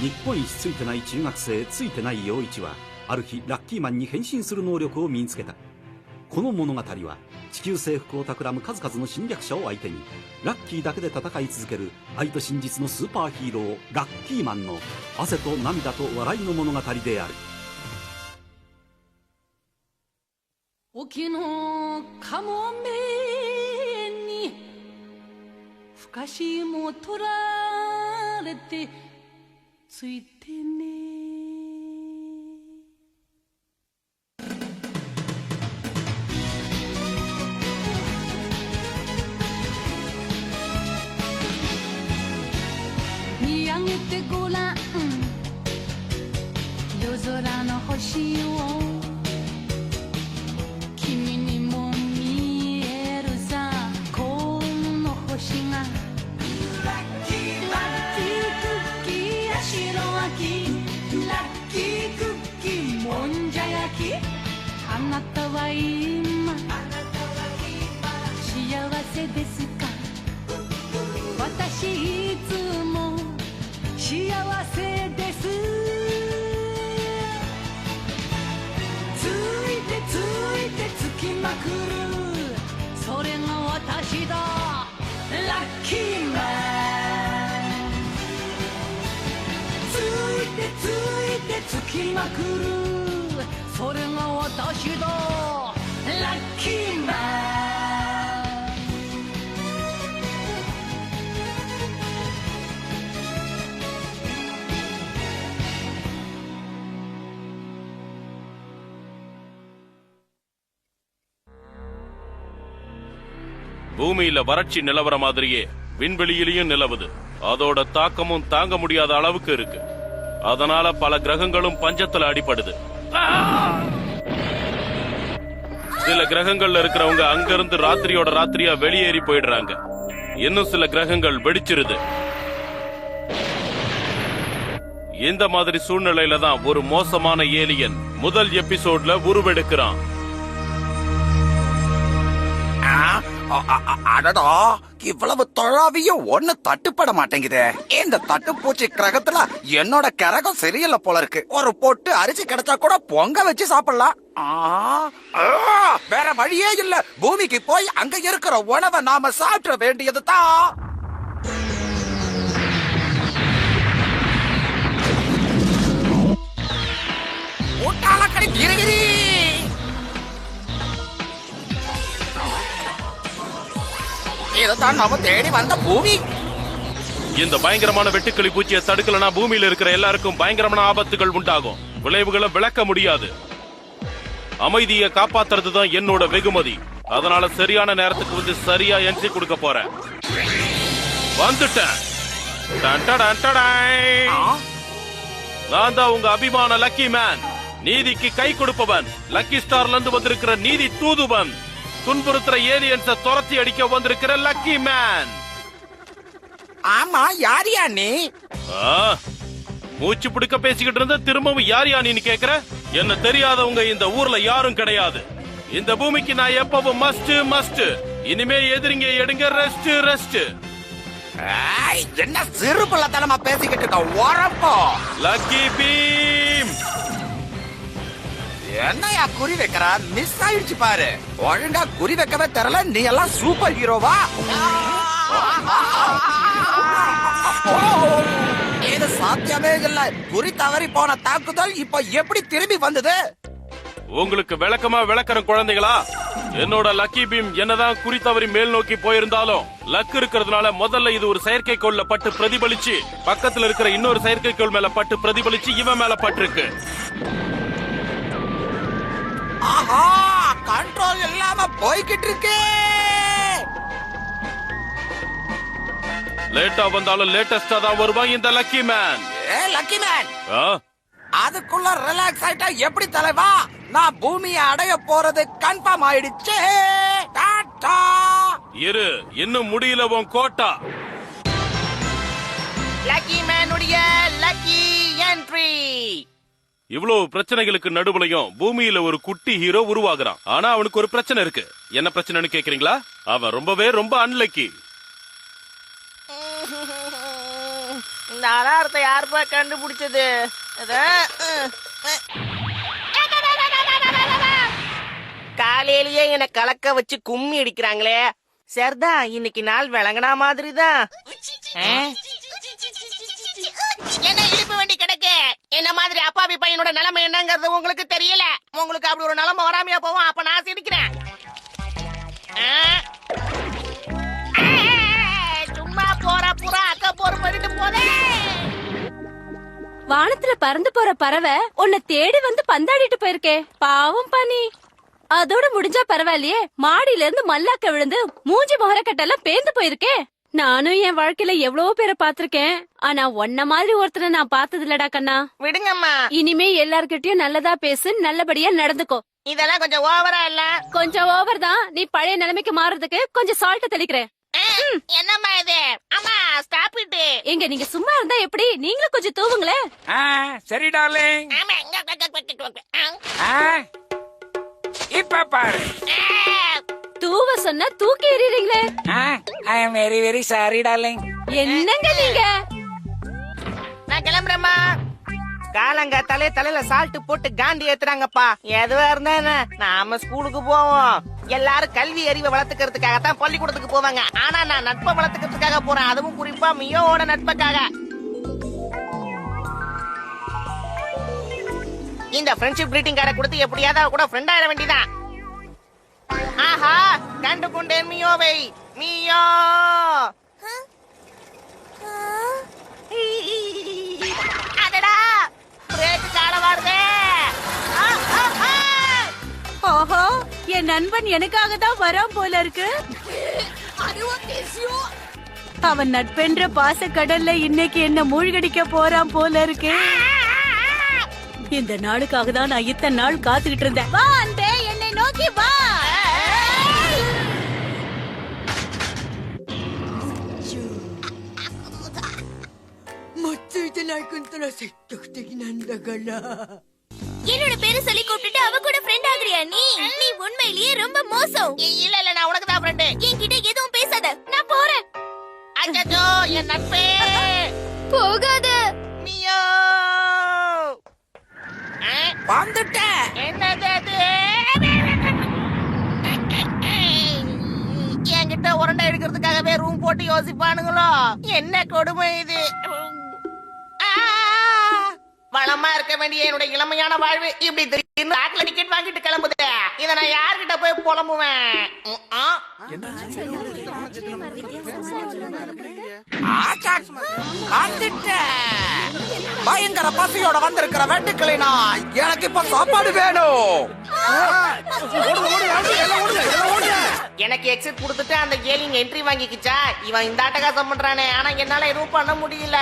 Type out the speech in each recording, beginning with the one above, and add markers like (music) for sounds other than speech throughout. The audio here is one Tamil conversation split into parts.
日本一ついてない中学生ついてない陽一はある日ラッキーマンに変身する能力を身につけた。この物語は地球征服を企む数々の侵略者を相手にラッキーだけで戦い続ける愛と真実のスーパーヒーローラッキーマンの汗と涙と笑いの物語である。沖のかもめにふかしも取られてついてね。見上げてごらん。夜空の星をが私だラッキーマン。ついてついてつきまくる。それが私だラッキーマン。பூமியில வறட்சி நிலவர மாதிரியே விண்வெளியிலையும் நிலவுது. அதோட தாக்கமும் தாங்க முடியாத அளவுக்கு இருக்கு. அதனால பல கிரகங்களும் பஞ்சத்துல அடிபடுது. சில கிரகங்கள்ல இருக்கிறவங்க அங்கிருந்து ராத்திரியோட ராத்திரியா வெளியேறி போயிடுறாங்க. இன்னும் சில கிரகங்கள் வெடிச்சிருது. இந்த மாதிரி சூழ்நிலையில தான் ஒரு மோசமான ஏலியன் முதல் எபிசோட்ல உருவெடுக்கிறான். அடடா இவ்வளவு தொழாவியும் ஒண்ணு தட்டுப்பட மாட்டேங்குதே. இந்த தட்டுப்பூச்சி கிரகத்துல என்னோட கிரகம் சரியில்ல போல இருக்கு ஒரு பொட்டு அரிசி கிடைச்சா கூட பொங்க வச்சு சாப்பிடலாம். ஆ, ஆ, வேற வழியே இல்ல. பூமிக்கு போய் அங்க இருக்கிற உணவை நாம சாப்பிட வேண்டியது தான் ஊட்டாளக்கடி கிரிகிரி இதுதான் நாம தேடி வந்த பூமி. இந்த பயங்கரமான வெட்டுக்கிளி பூச்சியை தடுக்கலனா பூமியில இருக்கிற எல்லாருக்கும் பயங்கரமான ஆபத்துகள் உண்டாகும். விளைவுகளை விளக்க முடியாது. அமைதியை காப்பாத்துறது தான் என்னோட வெகுமதி. அதனால சரியான நேரத்துக்கு வந்து சரியா என்ட்ரி கொடுக்க போறேன். வந்துட்டேன். நான் தான் உங்க அபிமான லக்கி மேன். நீதிக்கு கை கொடுப்பவன். லக்கி ஸ்டார்ல இருந்து வந்திருக்கிற நீதி தூதுவன். துன்புறுத்துற ஏலியன்ஸ துரத்தி அடிக்க வந்திருக்கிற லக்கி மேன் ஆமா யாரியா நீ? மூச்சு பிடிக்க பேசிக்கிட்டு இருந்த திரும்பவும் யார் யானின்னு கேக்குற? என்ன தெரியாதவங்க இந்த ஊர்ல யாரும் கிடையாது. இந்த பூமிக்கு நான் எப்பவும் மஸ்ட் மஸ்ட் இனிமே எதிரிங்க எடுங்க ரெஸ்ட் ரெஸ்ட் என்ன சிறு பிள்ளைத்தனமா பேசிக்கிட்டு இருக்க உரப்போ. லக்கி பீம் என்னையா குறி வைக்கிற? மிஸ் ஆயிடுச்சு பாரு. ஒழுங்கா குறி வைக்கவே தெரியல. நீ எல்லாம் சூப்பர் ஹீரோவா இது சாத்தியமே இல்ல. குறி தவறி போன தாக்குதல் இப்ப எப்படி திரும்பி வந்தது? உங்களுக்கு விளக்கமா விளக்குற குழந்தைகளா? என்னோட லக்கி பீம் என்னதான் குறி தவறி மேல் நோக்கி போயிருந்தாலும் லக் இருக்கிறதுனால முதல்ல இது ஒரு செயற்கைக்கோள்ல பட்டு பிரதிபலிச்சு பக்கத்துல இருக்கிற இன்னொரு செயற்கைக்கோள் மேல பட்டு பிரதிபலிச்சு இவன் மேல பட்டிருக்கு. ஆஹா கண்ட்ரோல் இல்லாம போய்கிட்டு இருக்கே லேட்டா வந்தாலும் லேட்டஸ்டா தான் வருவான் இந்த லக்கி மேன் ஏ லக்கி மேன் ஆ? அதுக்குள்ள ரிலாக்ஸ் ஆயிட்டா எப்படி தலைவா? நான் பூமியை அடைய போறது கன்ஃபார்ம் ஆயிடுச்சு. டாடா இரு இன்னும் முடியல உன் கோட்டா லக்கி மேனுடைய லக்கி என்ட்ரி இவ்வளவு பிரச்சனைகளுக்கு நடுவுலயும் பூமியில ஒரு குட்டி ஹீரோ உருவாகுறான். ஆனா அவனுக்கு ஒரு பிரச்சனை இருக்கு. என்ன பிரச்சனைன்னு கேக்குறீங்களா? அவன் ரொம்பவே ரொம்ப அன்லக்கி இந்த அலாரத்தை யாருப்பா கண்டுபிடிச்சது. காலையிலேயே என்ன கலக்க வச்சு கும்மி அடிக்கிறாங்களே. சரிதான் இன்னைக்கு நாள் விளங்கினா மாதிரி தான் என்ன இழுப்பு வண்டி கிடக்கு? என்ன மாதிரி பையனோட நிலைமை என்னங்கிறது உங்களுக்கு தெரியல. உங்களுக்கு அப்படி ஒரு நிலைமை வராமையா போவோம் அப்ப நான் சிரிக்கிறேன். சும்மா போற புறா அக்க போற மாதிரி போதே. வானத்துல பறந்து போற பறவை உன்னை தேடி வந்து பந்தாடிட்டு போயிருக்கே. பாவம் பனி. அதோட முடிஞ்சா பரவாயில்லையே. மாடியில இருந்து மல்லாக்க விழுந்து மூஞ்சி முகரக்கட்டெல்லாம் பேந்து போயிருக்கே. நானும் என் வாழ்க்கையில எவ்வளவோ பேரை பாத்திருக்கேன் ஆனா உன்ன மாதிரி ஒருத்தரை நான் பார்த்தது இல்லடா கண்ணா விடுங்கம்மா இனிமே எல்லார்கிட்டயும் நல்லதா பேசு நல்லபடியா நடந்துக்கோ இதெல்லாம் கொஞ்சம் ஓவரா இல்ல கொஞ்சம் ஓவர் தான் நீ பழைய நிலைமைக்கு மாறுறதுக்கு கொஞ்சம் சால்ட் தெளிக்கிறேன் என்னம்மா இது அம்மா ஸ்டாப் இட் எங்க நீங்க சும்மா இருந்தா எப்படி நீங்களும் கொஞ்சம் தூவுங்களேன் ஆ சரி டார்லிங் இப்ப பாரு தூவ சொன்னா தூக்கி எறியறீங்களே ஆ I am very very sorry darling என்னங்க நீங்க? நான் கிளம்புறேம்மா. காலங்காத்தாலே தலையில சால்ட் போட்டு காந்தி ஏத்துறாங்கப்பா. எதுவா இருந்தா என்ன? நாம ஸ்கூலுக்கு போவோம். எல்லாரும் கல்வி அறிவை வளர்த்துக்கிறதுக்காக தான் பள்ளிக்கூடத்துக்கு போவாங்க. ஆனா நான் நட்பை வளர்த்துக்கிறதுக்காக போறேன். அதுவும் குறிப்பா மியோவோட நட்புக்காக. இந்த ஃப்ரெண்ட்ஷிப் கிரீட்டிங் கார்டை கொடுத்து எப்படியாவது கூட ஃப்ரெண்ட் ஆயிட வேண்டியதான் ஆஹா கண்டு கொண்டேன் மியோவை. மியோ. அடடா பிரேக் காண வருதே. ஓஹோ என் நண்பன் எனக்காக தான் வரான் போல இருக்கு. அவன் நட்பென்ற பாச கடல்ல இன்னைக்கு என்ன மூழ்கடிக்க போறான் போல இருக்கு. இந்த நாளுக்காக தான் நான் இத்தனை நாள் காத்துக்கிட்டு இருந்தேன். வா அன்பே என்னை நோக்கி வா. என்னோட பேரு சொல்லி கூப்பிட்டுட்டு அவ கூட ஃப்ரெண்ட் ஆகுறியா நீ? நீ உண்மையிலேயே ரொம்ப மோசம். இல்ல இல்ல நான் உனக்கு தான் ஃப்ரெண்டு என்கிட்ட எதுவும் பேசாத. நான் போறேன். அச்சோ என் நட்பே. போகாத. மியோ. ஆ, வந்துட்டேன் என்னது அது? என்கிட்ட உருண்டை எடுக்கிறதுக்காகவே ரூம் போட்டு யோசிப்பானுங்களோ? என்ன கொடுமை இது? வளமா இருக்க வேண்டிய என்னோட இளமையான வாழ்வு இப்படி திடீர்னு ஆட்ல டிக்கெட் வாங்கிட்டு கிளம்புது இத நான் யார்கிட்ட போய் புலம்புவேன் ஆ? பயங்கர பசியோட வந்திருக்கிற வெட்டுக்கிளினா எனக்கு இப்ப சாப்பாடு வேணும். எனக்கு எக்ஸிட் கொடுத்துட்டு அந்த கேலிங் என்ட்ரி வாங்கிக்கிச்சா? இவன் இந்த அட்டகாசம் பண்றானே. ஆனா என்னால எதுவும் பண்ண முடியல.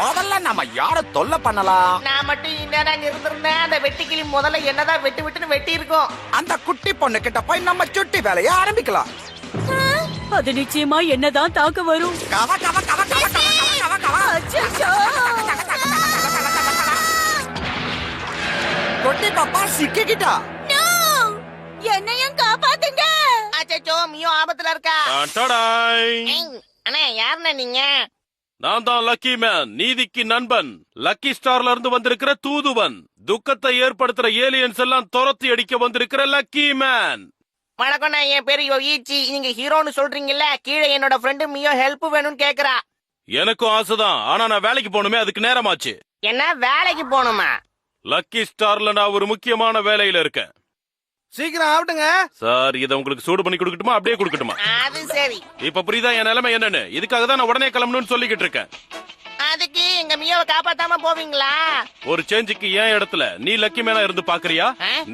முதல்ல நம்ம யார தொல்லை பண்ணலாம்? நான் மட்டும் இந்நேரம் அங்க இருந்திருந்தேன். அந்த வெட்டுக்கிளி முதல்ல என்னதான் வெட்டு வெட்டுன்னு வெட்டி இருக்கும் அந்த குட்டி பொண்ணு கிட்ட போய் நம்ம சுட்டி வேலையை ஆரம்பிக்கலாம். அது நிச்சயமா என்னதான் தாக்க வரும். கவ கவ கவ கவ கவ சிக்கிக்கிட்டா? என்னையும் காப்பாத்துங்க! அச்சோ மியோ ஆபத்துல இருக்கா? அண்ணா யாருண்ணா நீங்க? நான் தான் லக்கி மேன் நீதிக்கு நண்பன். லக்கி ஸ்டார்ல இருந்து வந்திருக்கிற தூதுவன். துக்கத்தை ஏற்படுத்துற ஏலியன்ஸ் எல்லாம் துரத்தி அடிக்க வந்திருக்கிற லக்கி மேன். வணக்கம் நான் என் பேரு யோயிச்சி நீங்க ஹீரோன்னு சொல்றீங்கல்ல கீழே என்னோட ஃப்ரெண்டு மியோ ஹெல்ப் வேணும்னு கேக்குறா. எனக்கும் ஆசைதான். ஆனா நான் வேலைக்கு போகணுமே அதுக்கு நேரமாச்சு. என்ன வேலைக்கு போகணுமா? லக்கி ஸ்டார்ல நான் ஒரு முக்கியமான வேலையில இருக்கேன். சீக்கிரம் ஆகட்டுங்க. சார் இதை உங்களுக்கு சூடு பண்ணி கொடுக்கட்டுமா? அப்படியே கொடுக்கட்டுமா? அது சரி. இப்ப புரியுதா? என் நிலைமை என்னன்னு? இதுக்காக தான் நான் உடனே கிளம்பணும்னு சொல்லிக்கிட்டு இருக்கேன். அதுக்கு எங்க மியோவை காப்பாத்தாம போவீங்களா? ஒரு சேஞ்சுக்கு ஏன் இடத்துல? நீ லக்கி மேனா இருந்து பாக்குறியா?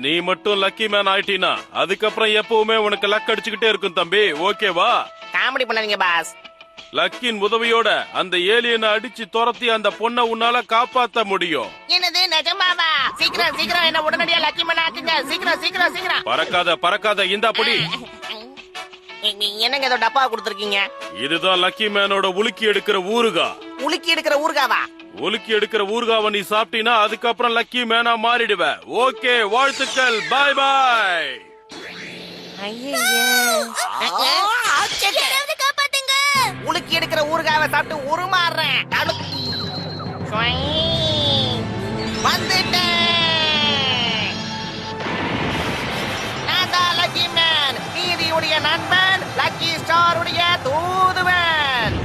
நீ மட்டும் லக்கி மேன் ஆயிட்டீனா அதுக்கப்புறம் எப்பவுமே உனக்கு லக் அடிச்சுக்கிட்டே இருக்கும் தம்பி. ஓகேவா காமெடி பண்ணாதீங்க பாஸ் லக்கின் உதவியோட அந்த ஏலியனை அடிச்சு துரத்தி அந்த பொண்ணை உன்னால காப்பாத்த முடியும். என்னது? சீக்கிரம் சீக்கிரம் என்ன உடனடியா லக்கி மண்ண ஆக்குங்க சீக்கிரம் சீக்கிரம் சீக்கிரம் பறக்காத பறக்காத இந்த பொடி என்னங்க ஏதோ டப்பா கொடுத்துருக்கீங்க இதுதான் லக்கி மேனோட உலுக்கி எடுக்கிற ஊறுகா உலுக்கி எடுக்கிற ஊர்காவா உலுக்கி எடுக்கிற ஊறுகாவை நீ சாப்பிட்டீனா அதுக்கப்புறம் லக்கி மேனா மாறிடுவ ஓகே வாழ்த்துக்கள் பாய் பாய் ஐயோ யாராவது காப்பாத்துங்க உலுக்கி எடுக்கிற ஊறுகாவை சாப்பிட்டு உருமாறுறேன் ஸ்டாருடைய தூதுவன்.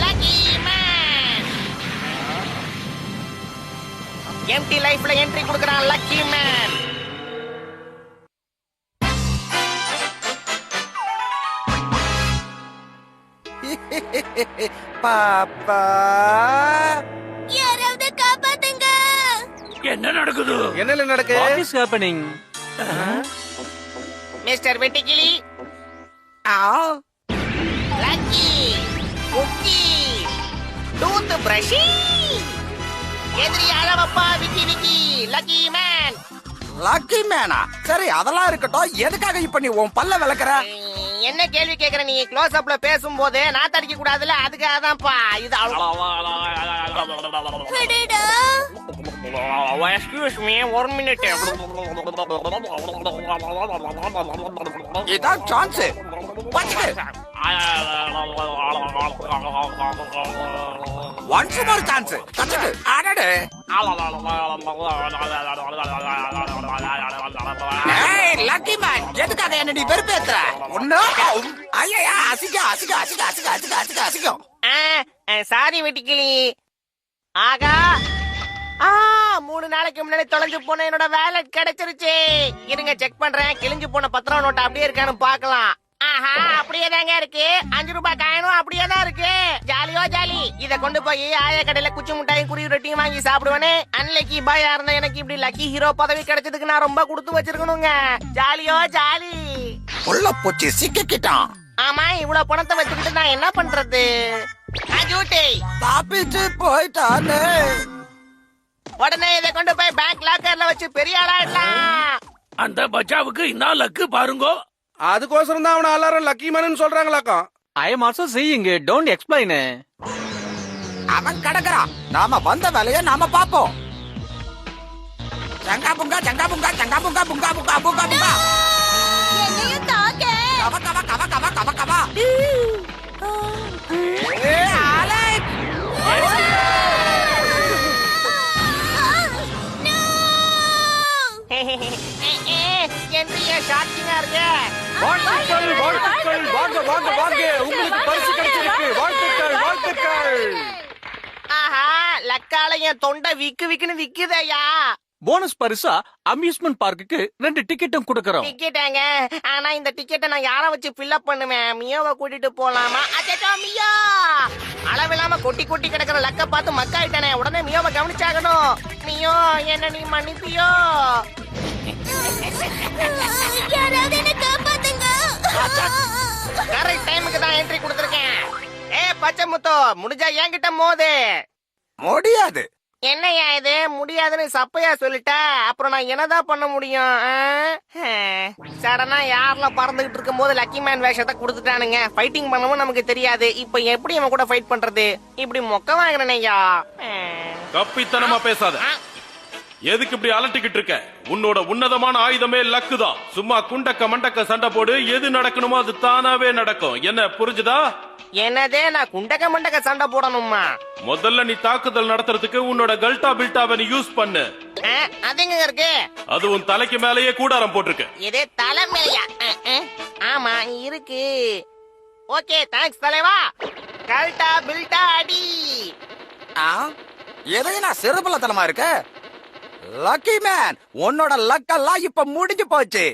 லக்கி மேன் எம்டி லைஃப்ல என்ட்ரி கொடுக்கறான் லக்கி மேன் பாப்பா. யாராவது காப்பாத்துங்க. என்ன நடக்குது? என்னல நடக்கு? மிஸ்டர் வெட்டிக்கிளி ஆ லக்கி குக்கி டூத் பிரஷி எதிரி அளவப்பா Vicky Vicky lucky man lucky மேனா சரி அதெல்லாம் இருக்கட்டும். எதுக்காக இப்ப நீ உன் பல்ல விளக்குற? என்ன கேள்வி கேக்குற? நீ க்ளோஸ் அப்ல பேசும்போது நான் தடிக்க கூடாதுல அதுக்காக தான்ப்பா இது எக்ஸ்கியூஸ் மீ ஒரு மினிட் இதான் சான்ஸ் ஒன்ஸ் மோர் சான்ஸ் அடடே. ஏய் லக்கி மேன் எதுக்காக என்ன நீ வெறுப்பேத்துற? ஒண்ணு? ஐயா அசிக்க அசிக்க அசிக்க அசிக்க அசிக்க அசிக்க அசிக்கும் சாரி வெட்டிக்கிளி. ஆகா. ஆ. மூணு நாளைக்கு முன்னாடி தொலைஞ்சு போன என்னோட வேலட் கிடைச்சிருச்சு. இருங்க செக் பண்றேன். கிழிஞ்சு போன பத்திரம் நோட்டு அப்படியே இருக்கான்னு பார்க்கலாம். ஆஹா அப்படியே தாங்க இருக்கு. அஞ்சு ரூபாய் காயனும் அப்படியே தான் இருக்கு. ஜாலியோ ஜாலி. இத கொண்டு போய் ஆய கடையில குச்சி மிட்டாயும் குருவி ரொட்டியும் வாங்கி சாப்பிடுவேனே. அன்லக்கி பாயா இருந்தா எனக்கு இப்படி லக்கி ஹீரோ பதவி கிடைச்சதுக்கு நான் ரொம்ப கொடுத்து வச்சிருக்கணுங்க. ஜாலியோ ஜாலி. உள்ள போச்சு சிக்கிக்கிட்டான். ஆமா இவ்வளவு பணத்தை வச்சுக்கிட்டு நான் என்ன பண்றது? அஜூட்டி. தப்பிச்சு போயிட்டானே. உடனே இதை கொண்டு போய் பேங்க் லாக்கர்ல வச்சு பெரிய ஆளாயிடலாம் அந்த பச்சாவுக்கு என்ன லக்கு பாருங்கோ. அதுக்கோசரம் தான் அவன எல்லாரும் லக்கி மேனு சொல்றாங்களாக்கம் I am also seeing don't explain அவன் கிடக்குறான். நாம வந்த வேலைய நாம பாப்போம் சங்கா புங்கா சங்கா புங்கா சங்கா புங்கா புங்கா புங்கா புங்கா புங்கா. என்னையும் தாக்க கவ கவ கவ கவ கவ கவ. ஷாக்கிங்கா இருக்கு வாழ்த்துக்கள் வாழ்த்துக்கள் வாங்க வாங்க வாங்க உங்களுக்கு பரிசு கிடைச்சிருக்கு. வாழ்த்துக்கள் வாழ்த்துக்கள். ஆஹா லக்கால என் தொண்டை விக்கு விக்குன்னு விக்குதையா. போனஸ் பரிசா அம்யூஸ்மெண்ட் பார்க்குக்கு ரெண்டு டிக்கெட்டும் கொடுக்கறோம். டிக்கெட்டாங்க ஆனா இந்த டிக்கெட்டை நான் யார வச்சு ஃபில்அப் பண்ணுவேன்? மியோவை கூட்டிட்டு போலாமா? அச்சோ மியோ! அளவில்லாம கொட்டி கொட்டி கிடக்குற லக்க பார்த்து மக்காயிட்டானே. உடனே மியோவை கவனிச்சாகணும். மியோ என்ன நீ மன்னிப்பியோ? கரெக்ட் டைமுக்கு தான் என்ட்ரி கொடுத்துருக்கேன். ஏ பச்சை முத்தோ முடிஞ்சா என்கிட்ட மோது. முடியாது. என்னய்யா இது? முடியாதுன்னு சப்பையா சொல்லிட்ட? அப்புறம் நான் என்னதான் பண்ண முடியும்? சடனா யார்ல பறந்துகிட்டு இருக்கும் போது லக்கி மேன் வேஷத்தை கொடுத்துட்டானுங்க. ஃபைட்டிங் பண்ணவும் நமக்கு தெரியாது. இப்ப எப்படி இவன் கூட ஃபைட் பண்றது? இப்படி மொக்க வாங்குறேனையா கப்பித்தனமா பேசாத. எதுக்கு இப்படி அலட்டிக்கிட்டு இருக்க? உன்னோட உன்னதமான ஆயுதமே லக்கு தான் சும்மா குண்டக்க மண்டக்க சண்டை போடு. எது நடக்கணுமோ அது தானாவே நடக்கும். என்ன புரிஞ்சுதா? என்னதே நான் குண்டக்க மண்டக்க சண்டை போடணுமா? முதல்ல நீ தாக்குதல் நடத்துறதுக்கு உன்னோட கல்டா பில்டாவை நீ யூஸ் பண்ணு. ஆ, அது எங்க இருக்கு. அது உன் தலைக்கு மேலேயே கூடாரம் போட்டிருக்கு. இது தலைமையா அஹ், அஹ். ஆமா இருக்கு. ஓகே தேங்க்ஸ் தலைவா. கல்டா பில்டா அடி. ஆ? எதையும் நான் சிறுபலத்தனமா இருக்க? லக்கி மேன் உன்னோட லக்கெல்லாம் இப்ப முடிஞ்சு போச்சு!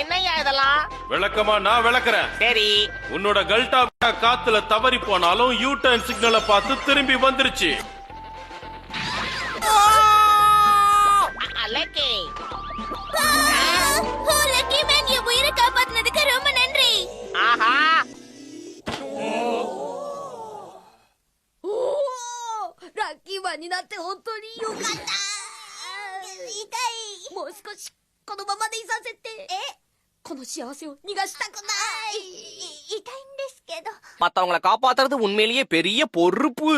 என்னய்யா இதெல்லாம்? விளக்கமா நான் விளக்குறேன். சரி. உன்னோட கல்டா காத்துல தவறி போனாலும் யூ டர்ன் சிக்னலை பார்த்து திரும்பி வந்துருச்சு. அலக்கே ஓ லக்கி மேன் என் உயிரை காப்பாத்துனதுக்கு ரொம்ப நன்றி. ஆஹா! ラッキーマンになって本当によかった痛いもう少しこのままでいさせてえこの幸せを逃がしたくない痛いんですけど மத்தவங்கள காப்பாத்துறது உண்மையிலேயே பெரிய பொறுப்பு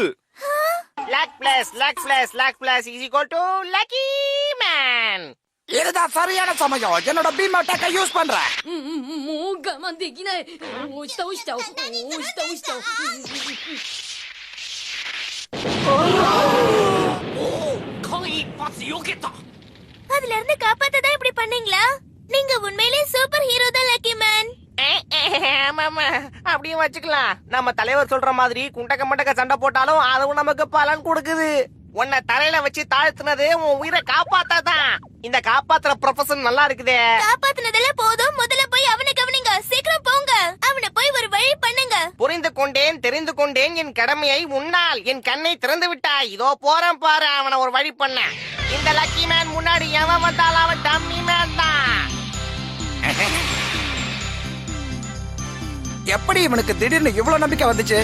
luck plus luck plus luck plus is equal to lucky man இதுதான் சரியான சமயம் என்னோட பீம் அட்டாக்க யூஸ் பண்றேன் うんうんうんもう我慢できない押した押した押した押した間一発避けた (gasps) அதுல இருந்து காப்பாத்ததான் இப்படி பண்ணீங்களா? நீங்க உண்மையிலேயே சூப்பர் ஹீரோ தான் லக்கி மேன் ஆமாமா அப்படியும் வச்சுக்கலாம். நம்ம தலைவர் சொல்ற மாதிரி குண்டக்க மண்டக்க சண்டை போட்டாலும் அதுவும் நமக்கு பலன் கொடுக்குது. உன்னை தலையில வச்சு தாழ்த்துனது உன் உயிரை காப்பாத்தாதான். இந்த காப்பாத்துற ப்ரொஃபஷன் நல்லா இருக்குதே. காப்பாத்துனதெல்லாம் போதும். முதல்ல போய் அவனை கவனிங்க. சீக்கிரம் போங்க. அவனை போய் ஒரு வழி பண்ணுங்க. புரிந்து கொண்டேன் தெரிந்து கொண்டேன். என் கடமையை உன்னால் என் கண்ணை திறந்து விட்டாய். இதோ போறேன் பாரு அவனை ஒரு வழி பண்ண. இந்த லக்கி மேன் முன்னாடி எவன் வந்தாலும் அவன் டம்மி மேன் தான். எப்படி இவனுக்கு திடீர்னு இவ்வளவு நம்பிக்கை வந்துச்சு?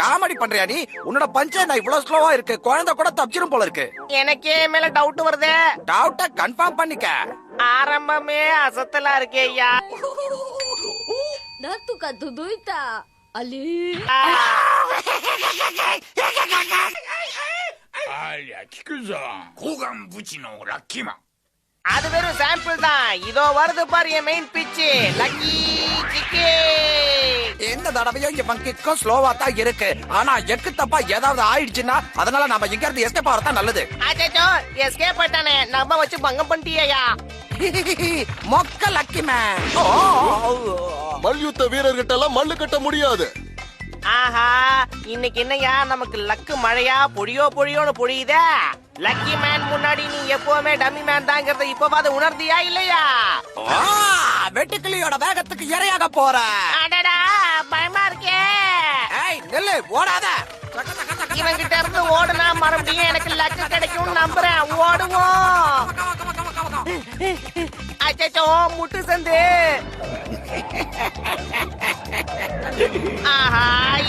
காமெடி பண்றியா நீ? உன்னோட பஞ்ச நான் இவ்வளவு ஸ்லோவா இருக்கு. குழந்தை கூட தப்பிச்சிரும் போல இருக்கு. எனக்கே மேல டவுட் வருதே. டவுட்ட கன்ஃபார்ம் பண்ணிக்க. ஆரம்பமே அசத்தலா இருக்கே ஐயா. दांतों का दुदुईता ஆலியா கிக்குசா கோகாம் புச்சினோ லக்கிமா அது வெறும் சாம்பிள் தான். இதோ வருது பாரு என் மெயின் பிச்சு லக்கி சிக்கே எந்த தடவையும் இவன் கிக்கும் ஸ்லோவா தான் இருக்கு. ஆனா எக்கு தப்பா ஏதாவது ஆயிடுச்சுன்னா அதனால நாம இங்க இருந்து எஸ்கேப் ஆகிறதா நல்லது. அச்சோ எஸ்கேப் ஆயிட்டானே நம்ம வச்சு பங்கம் பண்ணிட்டியா (laughs) மொக்க லக்கி மேன் மல்யுத்த வீரர்கிட்ட எல்லாம் மல்லு கட்ட முடியாது. ஆஹா இன்னைக்கு என்னய்யா நமக்கு லக்கு மழையா? பொழியோ பொழியோன்னு பொழியுதே. லக்கி மேன் முன்னாடி நீ எப்பவுமே டம்மி மேன் தாங்கிறத இப்பவாது உணர்ந்தியா இல்லையா? வெட்டுக்கிளியோட வேகத்துக்கு இரையாக போற. அடடா பயமா இருக்கே. ஏய் நெல்லு ஓடாத. இவன் கிட்ட இருந்து ஓடுனா மறுபடியும் எனக்கு லக்கு கிடைக்கும்னு நம்புறேன். ஓடுவோம் அச்சோ முட்டு சந்து. ஆஹா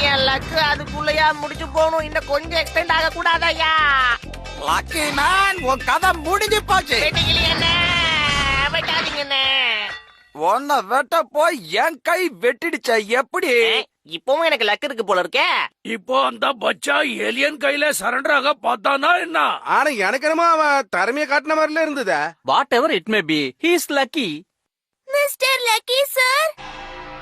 என் லக்கு அதுக்குள்ளயா முடிச்சு போகணும். இன்னும் கொஞ்சம் எக்ஸ்டெண்ட் ஆக கூடாதயா லக்கி மேன் உன் கதை முடிஞ்சு போச்சு. என்ன? வெட்டாதீங்க உன்னை வெட்ட போய் என் கை வெட்டிடுச்ச எப்படி? இப்பவும் எனக்கு லக்கு இருக்கு போல இருக்கே. இப்போ அந்த பச்சா ஏலியன் கையில சரண்டர் ஆக பார்த்தானா என்ன? ஆனா எனக்கு என்னமோ அவன் திறமைய காட்டின மாதிரில இருந்ததே. Whatever it may be he's lucky mister lucky sir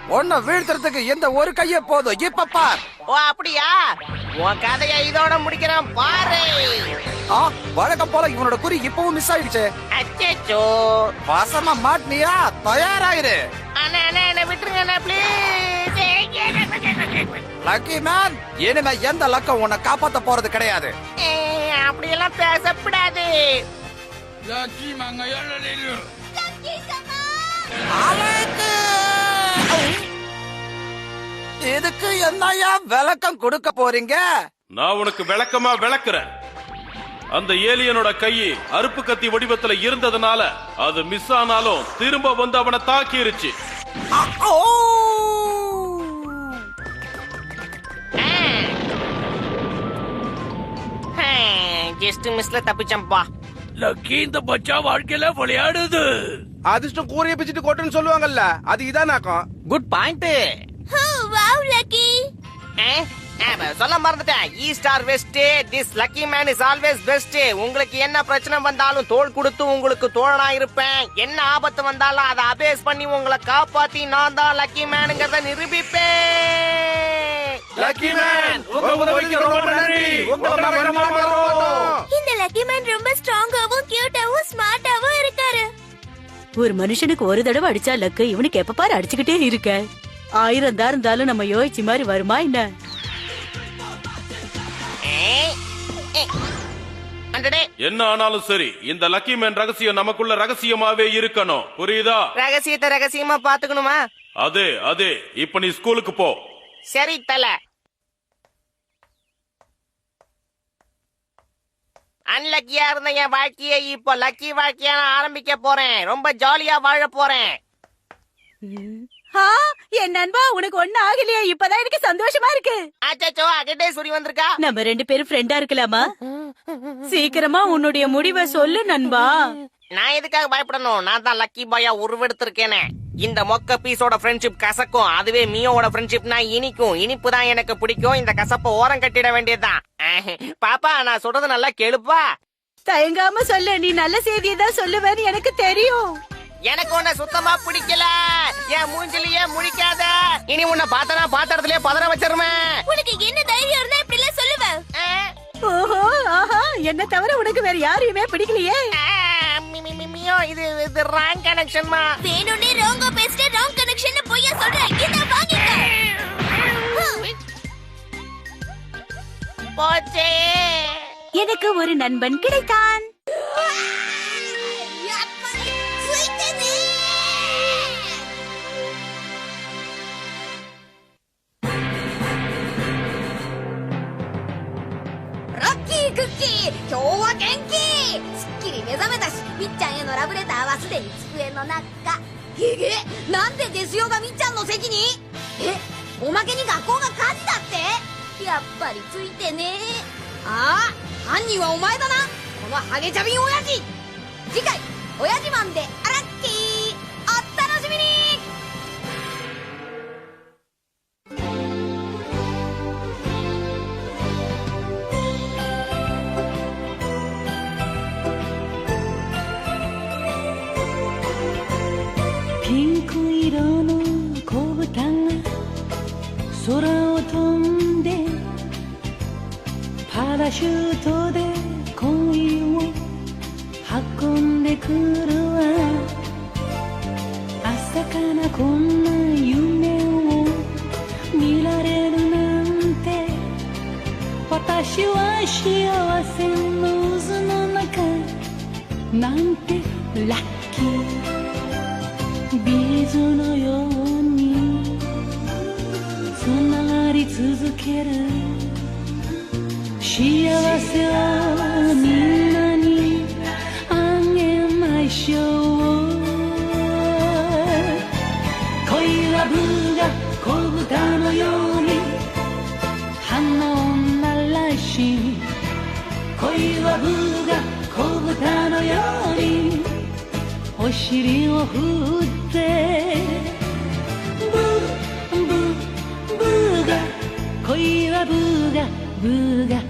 உன்னை வீழ்த்துறதுக்கு எந்த ஒரு கைய போதும். இப்ப பார். ஓ அப்படியா? உன் கதைய இதோட முடிக்கிறான் பாரு. ஆ வழக்கம் போல இவனோட குறி இப்பவும் மிஸ் ஆயிடுச்சு. அச்சோ வாசமா மாட்டினியா? தயாராயிரு. அண்ணா அண்ணா என்ன விட்டுருங்க அண்ணா ப்ளீஸ் லக்கி மேன் எந்த லக்கம் உன்னை காப்பாத்த போறது கிடையாது. அப்படியெல்லாம் பேசப்படாது லக்கி மங்க அழகு இதுக்கு என்னையா விளக்கம் கொடுக்க போறீங்க? நான் உனக்கு விளக்கமா விளக்குறேன். அந்த ஏலியனோட கை அருப்பு கத்தி வடிவத்துல இருந்ததுனால அது மிஸ் ஆனாலும் திரும்ப வந்து அவனை தாக்கிருச்சு! ஜஸ்ட் மிஸ்ல தப்பிச்சம்பா லக்கி இந்த பச்சா வாழ்க்கையில விளையாடுது. அதிர்ஷ்டம் கூரைய பிச்சுட்டு கொட்டுன்னு சொல்லுவாங்கல்ல அது இதானாக்கம் குட் பாயிண்ட் வாவ் லக்கி. சொல்ல மறந்துட்டேன். East or west this lucky man is always best உங்களுக்கு என்ன பிரச்சனை வந்தாலும் தோள் கொடுத்து உங்களுக்கு தோழனா இருப்பேன். என்ன ஆபத்து வந்தாலும் அதை அபேஸ் பண்ணி உங்களை காப்பாத்தி நான் தான் லக்கி மேனுங்கிறத நிரூபிப்பேன். Lucky man. இந்த லக்கி மேன் ரொம்ப ஸ்ட்ராங்காவும் கியூட்டாவும் ஸ்மார்ட்டாவும் ஒரு மனுஷனுக்கு ஒரு தடவை அடிச்சா லக்கு இவனுக்கு எப்ப பாரு அடிச்சுக்கிட்டே இருக்க. ஆயிரம் தான் இருந்தாலும் நம்ம யோசிச்சு மாதிரி வருமா என்ன? என்ன ஆனாலும் சரி இந்த லக்கி மேன் ரகசியம் நமக்குள்ள ரகசியமாவே இருக்கணும். புரியுதா? ரகசியத்தை ரகசியமா பாத்துக்கணுமா அதே அதே. இப்ப நீ ஸ்கூலுக்கு போ. சரி தல. அன்லக்கியா இருந்த என் வாழ்க்கையை இப்போ லக்கி வாழ்க்கையா நான் ஆரம்பிக்க போறேன். ரொம்ப ஜாலியா வாழ போறேன். என் நண்பா உனக்கு ஒண்ணு ஆகலையா. இப்பதான் எனக்கு சந்தோஷமா இருக்கு. அச்சோ அகட்டே சுரி வந்திருக்கா? நம்ம ரெண்டு பேரும் ஃப்ரெண்டா இருக்கலாமா? சீக்கிரமா உன்னுடைய முடிவை சொல்லு நண்பா. நான் எதுக்காக பயப்படணும்? நான் தான் லக்கி பாயா உருவெடுத்திருக்கேனே. இந்த மொக்க பீஸோட ஃப்ரெண்ட்ஷிப் கசக்கும். அதுவே மியோவோட ஃப்ரெண்ட்ஷிப்னா இனிக்கும். இனிப்பு தான் எனக்கு பிடிக்கும். இந்த கசப்ப ஓரம் கட்டிட வேண்டியதுதான். (laughs) பாப்பா நான் சொல்றது நல்லா கேளுப்பா தயங்காம சொல்லு நீ நல்ல செய்தியை தான் சொல்லுவேன்னு எனக்கு தெரியும். எனக்கு உன்னை சுத்தமா பிடிக்கல. என் மூஞ்சிலேயே முழிக்காத. இனி உன்னை பார்த்தனா பாத்திரத்திலே பதற வச்சிருவேன் உனக்கு என்ன தைரியம் இருந்தா இப்படி எல்லாம் சொல்லுவேன் ஓஹோ ஆஹா என்ன தவிர உனக்கு வேற யாரையுமே பிடிக்கலையே. மியோ இது இது ராங் கனெக்ஷன்மா வேணும்னே ராங்கா பேசிட்டு ராங் கனெக்ஷன் பொய்யா சொல்றேன் இத வாங்கிக்க. போச்சே எனக்கு ஒரு நண்பன் கிடைத்தான்ラッキークッキー今日は元気すっきり目覚めたしみっちゃんへのラブレターはすでに机の中げげなんでデスヨがみっちゃんの席にえおまけに学校が火事だって やっぱりついてね。ああ犯人はお前だな。このハゲチャビン親父。次回親父マンでアラッキー。お楽しみに。ピンク色の子豚が空ラシュートで恋を運んでくるわ朝からこんな夢を見られるなんて私は幸せの渦の中なんてラッキー。ビーズのようにつながり続けるみんなにあげましょう恋ラブがこぶたのように花をならし恋はブがこぶたのようにお尻をふってブーブーブーが恋はブーがブーが